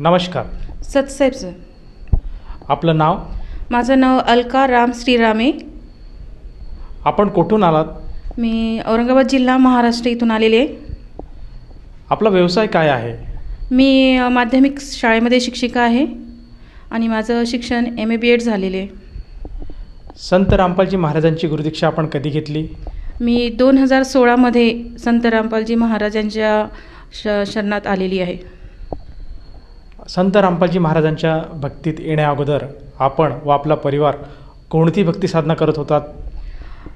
नमस्कार. सतसाहेब सर. आपलं नाव? माझं नाव अलका राम श्रीरामे. आपण कुठून आलात? मी औरंगाबाद जिल्हा महाराष्ट्र इथून आलेले. आहे आपला व्यवसाय काय आहे? मी अ, माध्यमिक शाळेमध्ये शिक्षिका आहे आणि माझं शिक्षण एम ए बी एड झालेले. आहे संत रामपालजी महाराजांची गुरुदीक्षा आपण कधी घेतली? मी दोन हजार सोळामध्ये संत रामपालजी महाराजांच्या श शरणात आलेली आहे. संत रामपालजी महाराजांच्या भक्तीत येण्या अगोदर आपण व आपला परिवार कोणती भक्ती साधना करत होतात?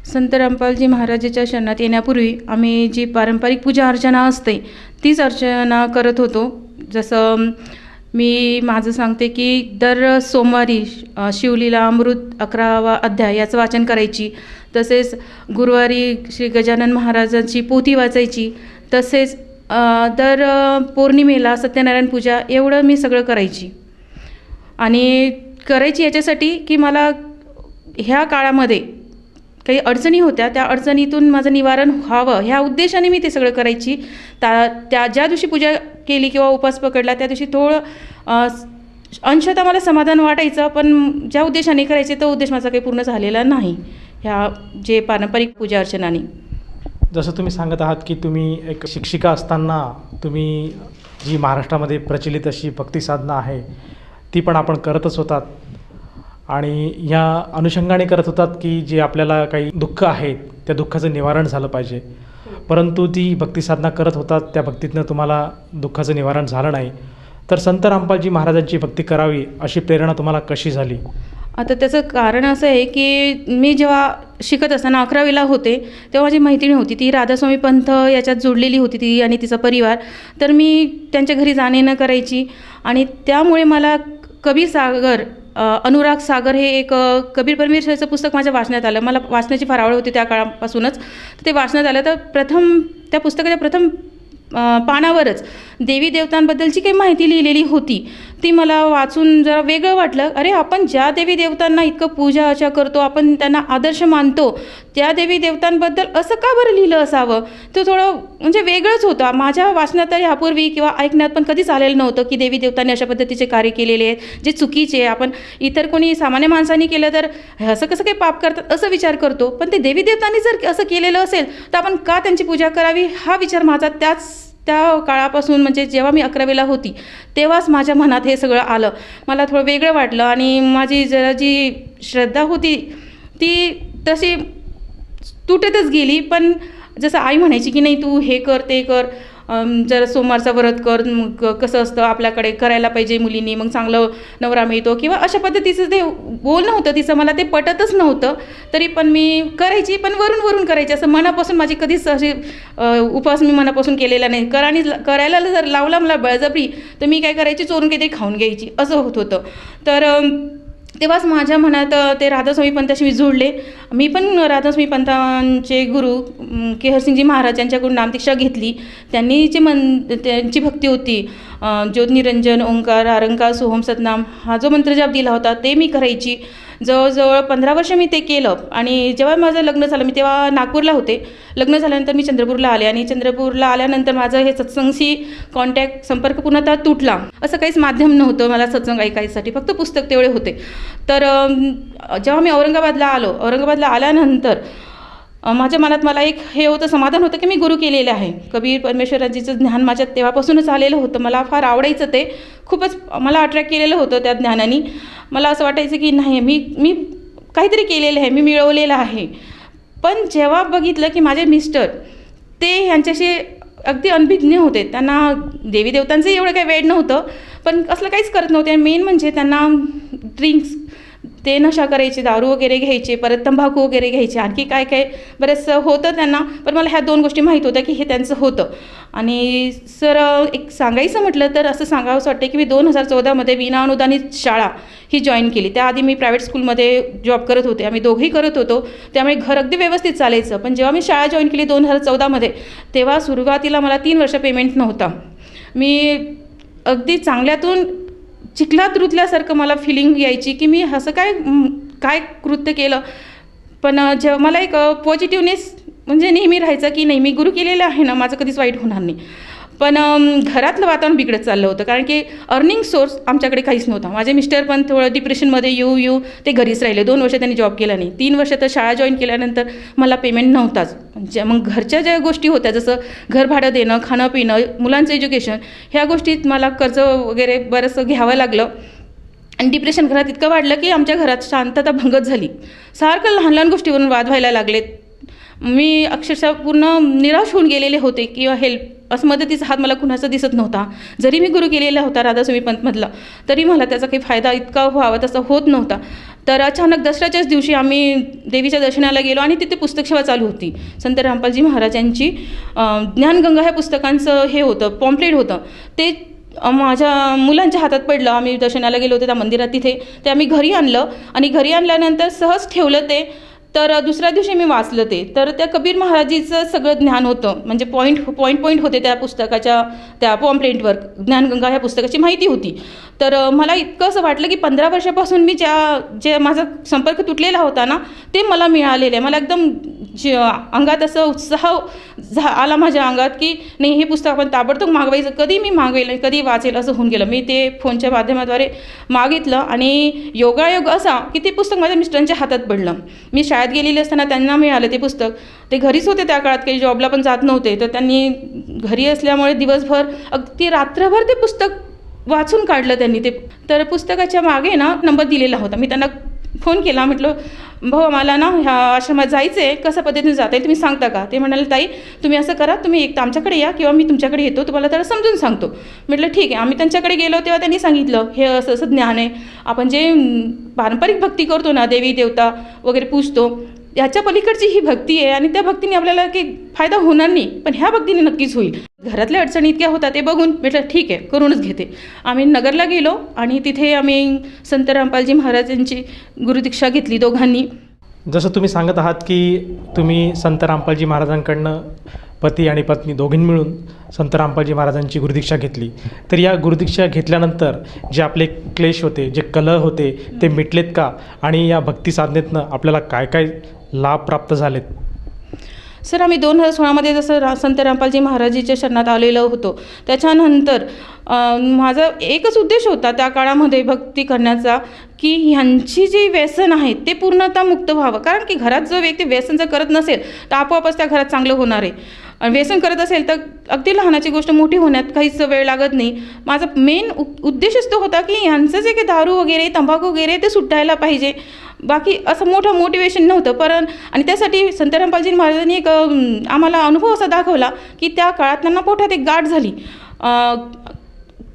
संत रामपालजी महाराजाच्या शरणात येण्यापूर्वी आम्ही जी पारंपरिक पूजा अर्चना असते तीच अर्चना करत होतो. जसं मी माझं सांगते की दर सोमवारी शिवलीला अमृत अकरावा अध्याय याचं वाचन करायची. तसेच गुरुवारी श्री गजानन महाराजांची पोथी वाचायची. तसेच तर पौर्णिमेला सत्यनारायण पूजा एवढं मी सगळं करायची. आणि करायची याच्यासाठी की मला ह्या काळामध्ये काही अडचणी होत्या त्या अडचणीतून माझं निवारण व्हावं ह्या उद्देशाने मी ते सगळं करायची. त्या त्या ज्या दिवशी पूजा केली किंवा उपास पकडला त्या दिवशी थोडं अंशतः मला समाधान वाटायचं पण ज्या उद्देशाने करायचे तो उद्देश माझा काही पूर्ण झालेला नाही. ह्या जे पारंपरिक पूजा अर्चनाने. जसं तुम्ही सांगत आहात की तुम्ही एक शिक्षिका असताना तुम्ही जी महाराष्ट्रामध्ये प्रचलित अशी भक्ती साधना आहे ती पण आपण करतच होतात. आणि या अनुषंगाने करत होतात की जे आपल्याला काही दुःख आहेत त्या दुःखाचं निवारण झालं पाहिजे. परंतु ती भक्ती साधना करत होतात त्या भक्तीतनं तुम्हाला दुःखाचं निवारण झालं नाही. तर संत रामपालजी महाराजांची भक्ती करावी अशी प्रेरणा तुम्हाला कशी झाली? आता त्याचं कारण असं आहे की मी जेव्हा शिकत असताना अकरावीला होते तेव्हा माझी मैत्रीण होती ती राधास्वामी पंथ याच्यात जोडलेली होती ती आणि तिचा परिवार तर मी त्यांच्या घरी जाणे न करायची. आणि त्यामुळे मला कबीर सागर अनुराग सागर हे एक कबीर परमेश्वरचं पुस्तक माझ्या वाचण्यात आलं. मला वाचण्याची फार आवड होती त्या काळापासूनच. तर ते वाचण्यात आलं. तर प्रथम त्या पुस्तकाच्या प्रथम पानावरच देवी देवतांबद्दलची काही माहिती लिहिलेली होती. ती मला वाचून जरा वेगळं वाटलं. अरे आपण ज्या देवी देवतांना इतकं पूजा अर्चा करतो आपण त्यांना आदर्श मानतो त्या देवी देवतांबद्दल असं का बरं लिहिलं असावं? ते थोडं म्हणजे वेगळंच होतं. माझ्या वाचनात तरी ह्यापूर्वी किंवा ऐकण्यात पण कधीच आलेलं नव्हतं की देवी देवतांनी अशा पद्धतीचे कार्य केलेले आहेत जे चुकीचे आपण इतर कोणी सामान्य माणसांनी केलं तर असं कसं काही पाप करतात असं विचार करतो. पण ते देवी देवतांनी जर असं केलेलं असेल तर आपण का त्यांची पूजा करावी? हा विचार माझा त्याच त्या काळापासून म्हणजे जेव्हा मी अकरावीला होती तेव्हाच माझ्या मनात हे सगळं आलं. मला थोडं वेगळं वाटलं आणि माझी जरा जी श्रद्धा होती ती तशी तुटतच गेली. पण जसं आई म्हणायची की नाही तू हे कर ते कर. जर सोमवारचा व्रत कर मग कसं असतं आपल्याकडे करायला पाहिजे मुलींनी मग चांगलं नवरा मिळतो. किंवा अशा पद्धतीचं ते बोलणं होतं तिचं मला ते पटतच नव्हतं. तरी पण मी करायची पण वरून वरून करायची. असं मनापासून माझी कधीच अशी उपवास मी मनापासून केलेला नाही. करानी करायला जर लावला मला बळजबरी तर मी काय करायची? चोरून काहीतरी खाऊन घ्यायची. असं होत होतं. तर तेव्हाच माझ्या मनात ते राधास्वामी पंथाशी मी जोडले मी पण राधास्वामी पंथांचे गुरु केहरसिंगजी महाराज यांच्याकडून नामदीक्षा घेतली. त्यांनी जे मन त्यांची भक्ती होती ज्योतनिरंजन ओंकार आरंकार सोहम सतनाम हा जो मंत्रजाप दिला होता ते मी करायची. जवळजवळ पंधरा वर्ष मी ते केलं. आणि जेव्हा माझं लग्न झालं मी तेव्हा नागपूरला होते. लग्न झाल्यानंतर मी चंद्रपूरला आले आणि चंद्रपूरला आल्यानंतर माझं हे सत्संगशी कॉन्टॅक्ट संपर्क पूर्णतः तुटला. असं काहीच माध्यम नव्हतं मला सत्संग ऐकायसाठी. फक्त पुस्तक तेवढे होते. तर जेव्हा मी औरंगाबादला आलो औरंगाबादला आल्यानंतर माझ्या मनात मला एक हे होतं समाधान होतं की मी गुरु केलेले आहे. कबीर परमेश्वराजीचं ज्ञान माझ्यात तेव्हापासूनच आलेलं होतं. मला फार आवडायचं ते. खूपच मला अट्रॅक्ट केलेलं होतं त्या ज्ञानाने. मला असं वाटायचं की नाही मी मी काहीतरी केलेलं आहे मी मिळवलेलं आहे. पण जेव्हा बघितलं की माझे मिस्टर ते ह्यांच्याशी अगदी अनभिज्ञ होते. त्यांना देवी देवतांचं एवढं काही वेळ नव्हतं. पण असलं काहीच करत नव्हते. आणि मेन म्हणजे त्यांना ड्रिंक्स ते नशा करायचे दारू वगैरे घ्यायचे परत तंबाखू वगैरे घ्यायचे आणखी काय काय बरंचसं होतं त्यांना पण मला ह्या दोन गोष्टी माहीत होत्या की हे त्यांचं होतं. आणि सर एक सांगायचं म्हटलं तर असं सांगावंसं वाटतं की मी दोन हजार चौदामध्ये विनाअनुदानित शाळा ही जॉईन केली. त्याआधी मी प्रायव्हेट स्कूलमध्ये जॉब करत होते. आम्ही दोघेही करत होतो. त्यामुळे घर अगदी व्यवस्थित चालायचं. पण जेव्हा मी शाळा जॉईन केली दोन हजार चौदामध्ये तेव्हा सुरुवातीला मला तीन वर्ष पेमेंट नव्हता. मी अगदी चांगल्यातून चिखलात रुतल्यासारखं मला फिलिंग यायची की मी असं काय काय कृत्य केलं. पण जेव्हा मला एक पॉझिटिव्हनेस म्हणजे नेहमी राहायचं की नाही मी गुरु केलेलं आहे ना माझं कधीच वाईट होणार नाही. पण घरातलं वातावरण बिघडत चाललं होतं. कारण की अर्निंग सोर्स आमच्याकडे काहीच नव्हता. माझे मिस्टर पण थोडं डिप्रेशनमध्ये येऊ येऊ ते घरीच राहिले. दोन वर्ष त्यांनी जॉब केला नाही. तीन वर्ष तर शाळा जॉईन केल्यानंतर मला पेमेंट नव्हताच. ज्या मग घरच्या ज्या गोष्टी होत्या जसं घर भाडं देणं खाणं पिणं मुलांचं एज्युकेशन ह्या गोष्टीत मला कर्ज वगैरे बरंचसं घ्यावं लागलं. आणि डिप्रेशन घरात इतकं वाढलं की आमच्या घरात शांतता भंगत झाली. सारखं लहान लहान गोष्टीवरून वाद व्हायला लागलेत. मी अक्षरशः पूर्ण निराश होऊन गेलेले होते किंवा हेल्प असं मदतीचा हात मला कुणाचा दिसत नव्हता. जरी मी गुरु केलेला होता राधास्वामी पंतमधला तरी मला त्याचा काही फायदा इतका व्हावा तसा होत नव्हता. तर अचानक दसऱ्याच्याच दिवशी आम्ही देवीच्या दर्शनाला गेलो आणि तिथे पुस्तकसेवा चालू होती. संत रामपालजी महाराजांची ज्ञानगंगा ह्या पुस्तकांचं हे होतं पॉम्पलेट होतं. ते माझ्या मुलांच्या हातात पडलं. आम्ही दर्शनाला गेलो होतो त्या मंदिरात तिथे. ते आम्ही घरी आणलं आणि घरी आणल्यानंतर सहज ठेवलं ते तर दुसऱ्या दिवशी मी वाचलं ते. तर त्या कबीर महाराजीचं सगळं ज्ञान होतं. म्हणजे पॉईंट पॉईंट पॉईंट होते त्या पुस्तकाच्या त्या पॉम्प्लेंटवर ज्ञानगंगा ह्या पुस्तकाची माहिती होती. तर मला इतकं असं वाटलं की पंधरा वर्षापासून मी ज्या जे माझा संपर्क तुटलेला होता ना ते मला मिळालेलं आहे. मला एकदम जे अंगात असं उत्साह झा आला माझ्या अंगात की नाही हे पुस्तक आपण ताबडतोब मागवायचं कधी मी मागवेल आणि कधी वाचेल असं होऊन गेलं. मी ते फोनच्या माध्यमाद्वारे मागितलं आणि योगायोग असा की ते पुस्तक माझ्या मिस्टरांच्या हातात पडलं. मी शाळेत गेलेली असताना त्यांना मिळालं ते पुस्तक. ते घरीच होते त्या काळात काही जॉबला पण जात नव्हते. तर त्यांनी घरी असल्यामुळे दिवसभर अगदी रात्रभर ते पुस्तक वाचून काढलं त्यांनी. ते तर पुस्तकाच्या मागे ना नंबर दिलेला होता. मी त्यांना फोन केला म्हटलं भाऊ मला ना ह्या आश्रमात जायचं आहे कशा पद्धतीने जाता येईल तुम्ही सांगता का? ते म्हणाले ताई तुम्ही असं करा तुम्ही एक तर आमच्याकडे या किंवा मी तुमच्याकडे येतो तुम्हाला त्याला समजून सांगतो. म्हटलं ठीक आहे आम्ही त्यांच्याकडे गेलो तेव्हा त्यांनी सांगितलं हे असं असं ज्ञान आहे आपण जे पारंपरिक भक्ती करतो ना देवी देवता वगैरे पूजतो याच्या पलीकडची ही भक्ती आहे आणि त्या भक्तीने आपल्याला काही फायदा होणार नाही पण ह्या भक्तीने नक्कीच होईल. घरातल्या अडचणी इतक्या होता ते बघून म्हटलं ठीक आहे करूनच घेते. आम्ही नगरला गेलो आणि तिथे आम्ही संत रामपालजी महाराजांची गुरुदीक्षा घेतली दोघांनी. जसं तुम्ही सांगत आहात की तुम्ही संत रामपालजी महाराजांकडनं पती आणि पत्नी दोघींनी मिळून संत रामपालजी महाराजांची गुरुदीक्षा घेतली. तर या गुरुदीक्षा घेतल्यानंतर जे आपले क्लेश होते जे कलह होते ते मिटलेत का? आणि या भक्ती साधनेतनं आपल्याला काय काय लाभ प्राप्त झालेत? सर आम्ही दोन हजार सोळामध्ये जसं रा संत रामपालजी महाराजीच्या शरणात आलेलो होतो त्याच्यानंतर माझा एकच उद्देश होता त्या काळामध्ये भक्ती करण्याचा की ह्यांची जी व्यसन आहे ते पूर्णतः मुक्त व्हावं. कारण की घरात जो व्यक्ती व्यसन जर करत नसेल तर आपोआपच त्या घरात चांगलं होणार आहे. आणि व्यसन करत असेल तर अगदी लहानाची गोष्ट मोठी होण्यात काहीच वेळ लागत नाही. माझा मेन उ उद्देशच तो होता की ह्यांचं जे काही दारू वगैरे तंबाखू वगैरे ते सुटायला पाहिजे. बाकी असं मोठं मोटिवेशन नव्हतं पण आणि त्यासाठी संत रामपालजी महाराजांनी एक आम्हाला अनुभव असा दाखवला की त्या काळात त्यांना पोठात एक गाठ झाली.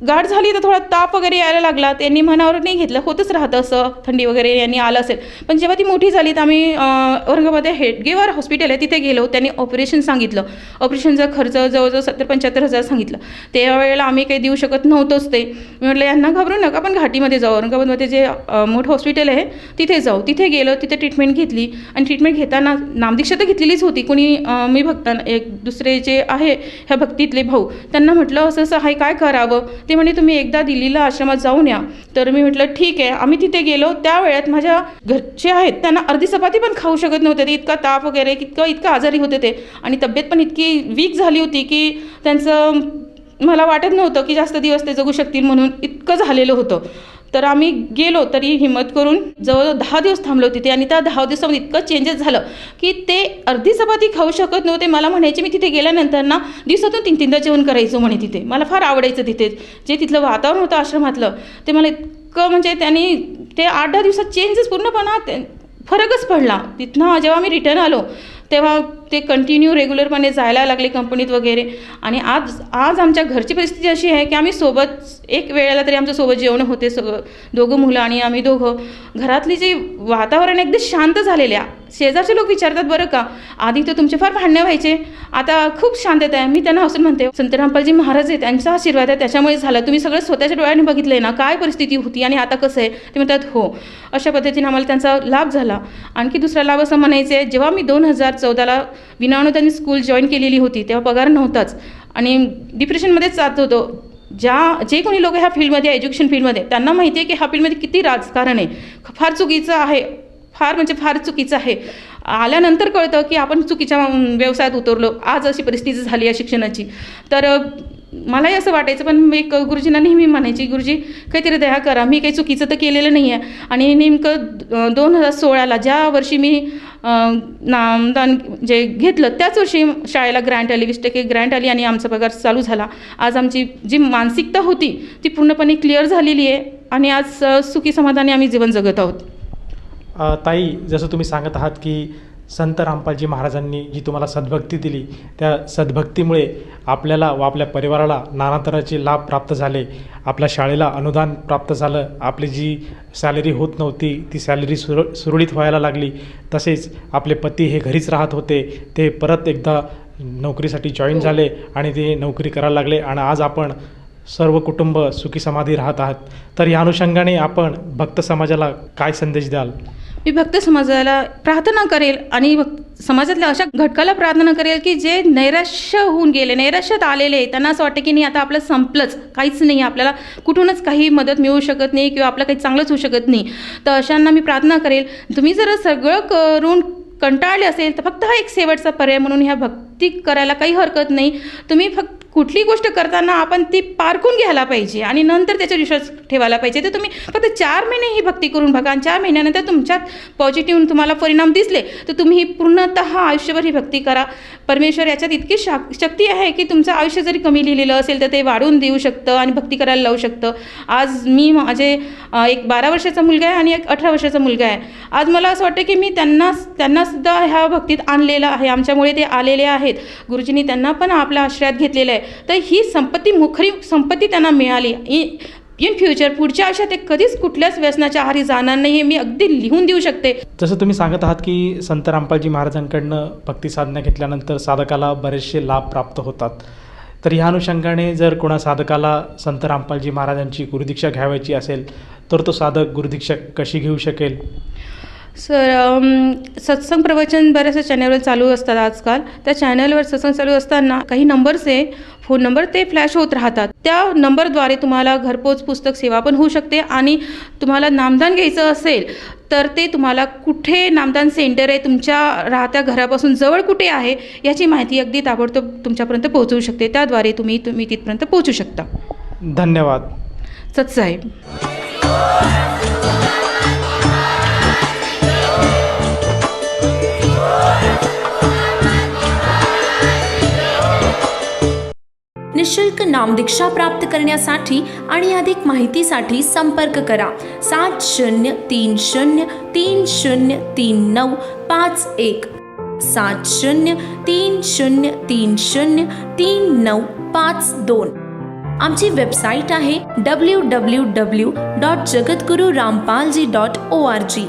गाठ झाली तर थोडा ताप वगैरे यायला लागला. त्यांनी मनावर नाही घेतलं होतच राहतं असं. थंडी वगैरे यांनी आलं असेल. पण जेव्हा ती मोठी झाली तर आम्ही औरंगाबाद हेडगेवर हॉस्पिटल आहे तिथे गेलो. त्यांनी ऑपरेशन सांगितलं. ऑपरेशनचा खर्च जवळजवळ सत्तर पंच्याहत्तर हजार सांगितलं. त्यावेळेला आम्ही काही देऊ शकत नव्हतोच ते. मी म्हटलं यांना घाबरू नका पण घाटीमध्ये जाऊ. औरंगाबादमध्ये जे मोठं हॉस्पिटल आहे तिथे जाऊ. तिथे गेलो तिथे ट्रीटमेंट घेतली. आणि ट्रीटमेंट घेताना नामदीक्षा तर घेतलेलीच होती. कोणी मी भक्तांना एक दुसरे जे आहे ह्या भक्तीतले भाऊ त्यांना म्हटलं असं असं आहे काय करावं? ते म्हणे तुम्ही एकदा दिल्लीला आश्रमात जाऊन या. तर मी म्हटलं ठीक आहे. आम्ही तिथे गेलो. त्या वेळात माझ्या घरचे आहेत त्यांना अर्धी चपाती पण खाऊ शकत नव्हते. ते इतका ताप वगैरे इतकं इतकं आजारी होते ते. आणि तब्येत पण इतकी वीक झाली होती की त्यांचं मला वाटत नव्हतं की जास्त दिवस ते जगू शकतील म्हणून इतकं झालेलं होतं. तर आम्ही गेलो तरी हिंमत करून जवळजवळ दहा दिवस थांबलो तिथे आणि त्या दहा दिवसामध्ये इतकं चेंजेस झालं की ते अर्धी चपाती खाऊ शकत नव्हते. मला म्हणायचे मी तिथे गेल्यानंतर ना दिवसातून तीन तीनदा जेवण करायचो म्हणे तिथे. मला फार आवडायचं तिथे. जे तिथलं वातावरण होतं आश्रमातलं ते मला इतकं म्हणजे त्यांनी ते आठ दहा दिवसात चेंजेस पूर्णपणा फरकच पडला. तिथनं जेव्हा मी रिटर्न आलो तेव्हा ते कंटिन्यू रेग्युलरपणे जायला लागले कंपनीत वगैरे. आणि आज आज आमच्या घरची परिस्थिती अशी आहे की आम्ही सोबत एक वेळेला तरी आमच्यासोबत जेवण होते सगळं दोघं मुलं आणि आम्ही दोघं. घरातली जी वातावरण एकदम शांत झालेल्या शेजारचे लोक विचारतात बरं का आधी तर तुमचे फार भांडणं व्हायचे. आता खूप शांतता आहे. मी त्यांना हसून म्हणते संत रामपालजी महाराज आहे त्यांचा आशीर्वाद आहे त्याच्यामुळे झालं. तुम्ही सगळं स्वतःच्या डोळ्याने बघितलंय ना काय परिस्थिती होती आणि आता कसं आहे? ते म्हणतात हो. अशा पद्धतीने आम्हाला त्यांचा लाभ झाला. आणखी दुसरा लाभ असं म्हणायचं आहे जेव्हा मी दोन हजार चौदाला विनाअनुदानित स्कूल जॉईन केलेली होती तेव्हा पगार नव्हताच. आणि डिप्रेशनमध्येच जात होतो. ज्या जे कोणी लोक ह्या फील्डमध्ये एज्युकेशन फील्डमध्ये त्यांना माहिती आहे की ह्या फील्डमध्ये किती राजकारण आहे. फार चुकीचं आहे. फार म्हणजे फार चुकीचं आहे. आल्यानंतर कळतं की आपण चुकीच्या व्यवसायात उतरलो. आज अशी परिस्थिती झाली आहे शिक्षणाची. तर मलाही असं वाटायचं पण मी एक गुरुजींना नेहमी म्हणायची गुरुजी काहीतरी दया करा मी काही चुकीचं तर केलेलं नाही आहे आणि नेमकं दोन हजार सोळाला ज्या वर्षी मी नामदान जे घेतलं त्याच वर्षी शाळेला ग्रँट आली वीस टक्के ग्रँट आली आणि आमचा पगार चालू झाला. आज आमची जी मानसिकता होती ती पूर्णपणे क्लिअर झालेली आहे आणि आज सुखी समाधानी आम्ही जीवन जगत आहोत. ताई जसं तुम्ही सांगत आहात की संत रामपालजी महाराजांनी जी तुम्हाला सद्भक्ती दिली त्या सद्भक्तीमुळे आपल्याला व आपल्या परिवाराला नाना तऱ्हेचे लाभ प्राप्त झाले. आपल्या शाळेला अनुदान प्राप्त झालं. आपली जी सॅलरी होत नव्हती ती सॅलरी सुर सुरळीत व्हायला लागली. तसेच आपले पती हे घरीच राहत होते. ते परत एकदा नोकरीसाठी जॉईन झाले आणि ते नोकरी करायला लागले आणि आज आपण सर्व कुटुंब सुखी समाधी राहत आहात. तर या अनुषंगाने आपण भक्त समाजाला काय संदेश द्याल? मी भक्त समाजाला प्रार्थना करेल आणि समाजातल्या अशा घटकाला प्रार्थना करेल की जे नैराश्य होऊन गेले नैराश्यात आलेले त्यांना असं वाटतं की नाही आता आपलं संपलंच. काहीच नाही आपल्याला कुठूनच काही मदत मिळू शकत नाही किंवा आपलं काही चांगलंच होऊ शकत नाही. तर अशांना मी प्रार्थना करेल. तुम्ही जर सगळं करून कंटाळले असेल तर फक्त हा एक शेवटचा पर्याय म्हणून ह्या भक्ती करायला काही हरकत नाही. तुम्ही फक्त कुठली गोष्ट करताना आपण ती पारखून घ्यायला पाहिजे आणि नंतर त्याच्यावर विश्वास ठेवायला पाहिजे. तर तुम्ही फक्त चार महिने ही भक्ती करून बघा आणि चार महिन्यानंतर तुमच्यात पॉझिटिव्ह तुम्हाला परिणाम दिसले तर तुम्ही पूर्णतः आयुष्यभर ही भक्ती करा. परमेश्वर याच्यात इतकी शा शक्ती आहे की तुमचं आयुष्य जरी कमी लिहिलेलं असेल तर ते वाढवून देऊ शकतं आणि भक्ती करायला लावू शकतं. आज मी माझे एक बारा वर्षाचा मुलगा आहे आणि एक अठरा वर्षाचा मुलगा आहे. आज मला असं वाटतं की मी त्यांना त्यांनासुद्धा ह्या भक्तीत आणलेलं आहे. आमच्यामुळे ते आलेले आहेत. गुरुजींनी त्यांना पण आपल्या आश्रयात घेतलेलं आहे. तर ही संपत्ती मुखरी संपत्ती त्यांना मिळाली. इ इन फ्युचर पुढच्या आयुष्यात ते कधीच कुठल्याच व्यसनाच्या आहारी जाणार नाही हे मी अगदी लिहून देऊ शकते. जसं तुम्ही सांगत आहात की संत रामपालजी महाराजांकडनं भक्ती साधना घेतल्यानंतर साधकाला बरेचसे लाभ प्राप्त होतात. तर ह्या अनुषंगाने जर कोणा साधकाला संत रामपालजी महाराजांची गुरुदीक्षा घ्यावायची असेल तर तो साधक गुरुदीक्षा कशी घेऊ शकेल? सर सत्संग प्रवचन बऱ्याचशा चॅनलवर चालू असतात आजकाल. त्या चॅनलवर सत्संग चालू असताना काही नंबर्स आहे फोन नंबर ते फ्लॅश होत राहतात. त्या नंबरद्वारे तुम्हाला घरपोच पुस्तक सेवा पण होऊ शकते आणि तुम्हाला नामदान घ्यायचं असेल तर ते तुम्हाला कुठे नामदान सेंटर आहे तुमच्या राहत्या घरापासून जवळ कुठे आहे याची माहिती अगदी ताबडतोब तुमच्यापर्यंत पोहोचवू शकते. त्याद्वारे तुम्ही तुम्ही तिथपर्यंत पोहोचू शकता. धन्यवाद. सत्साहेब. निशुल्क नामदीक्षा प्राप्त करण्यासाठी आणि अधिक माहितीसाठी संपर्क करा. सात शून्य तीन शून्य तीन शून्य तीन नऊ पाच एक. सात शून्य तीन शून्य तीन शून्य तीन नऊ पाच दोन. आमची वेबसाईट आहे डब्ल्यू डब्ल्यू डब्ल्यू डॉट जगद्गुरू Rampalji dot O R G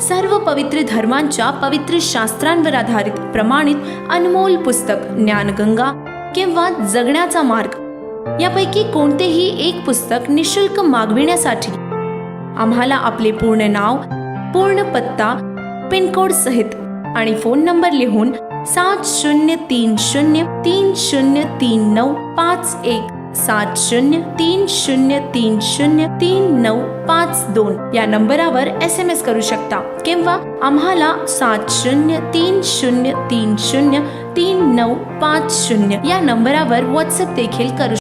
सर्व पवित्र धर्मांच्या पवित्र शास्त्रांवर आधारित प्रमाणित अनमोल पुस्तक ज्ञानगंगा किंवा जगण्याचा मार्ग. यापैकी कोणतेही एक पुस्तक निशुल्क मागविण्यासाठी. आम्हाला आपले पूर्ण नाव पूर्ण पत्ता पिनकोड सहित आणि फोन नंबर लिहून सात शून्य तीन शून्य तीन शून्य तीन नऊ पाच एक सात शून्य तीन शून्य तीन शून्य तीन नऊ पाच दोन या नंबरावर एस एम एस करू शकता. किंवा आम्हाला सात शून्य तीन शून्य तीन शून्य तीन नऊ पाच शून्य या नंबरावर व्हॉट्सअप देखील करू